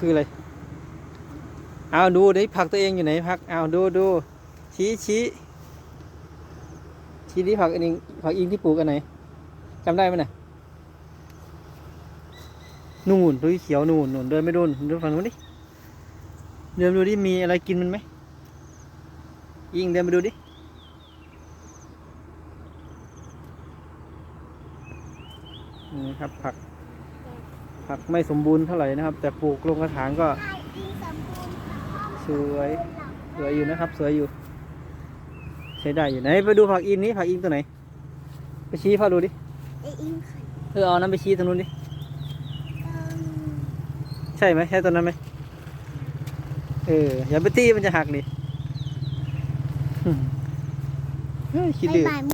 คืออะไร เอาดูดิผักตัวเองอยู่ไหนผัก เอาดูดูชี้ชี้ชี้ดิผักอันนี้ผักอิงที่ปลูกอันไหนจำได้ไหมน่ะนู่นตัวเขียวนู่นนู่นเดินไม่โดนเดินฝั่งนู้นดิเดินไปดูดิมีอะไรกินมันไหมอิงเดินไปดูดินี่ครับผัก ผักไม่สมบูรณ์เท่าไหร่นะครับ แต่ปลูกลงกระถางก็สวยสวยอยู่นะครับ สวยอยู่ ใช้ได้อยู่ไหนไปดูผักอินนี้ผักอินตัวไหน ไปชี้พ่อดูดิไออิงไข่เออเอานั้นไปชี้ตรงนู้นดิใช่ไหมใช่ตัวนั้นไหมเอออย่าไปตีมันจะหักดิอืมเฮ้ยคิดบาดื้ยอบายหมู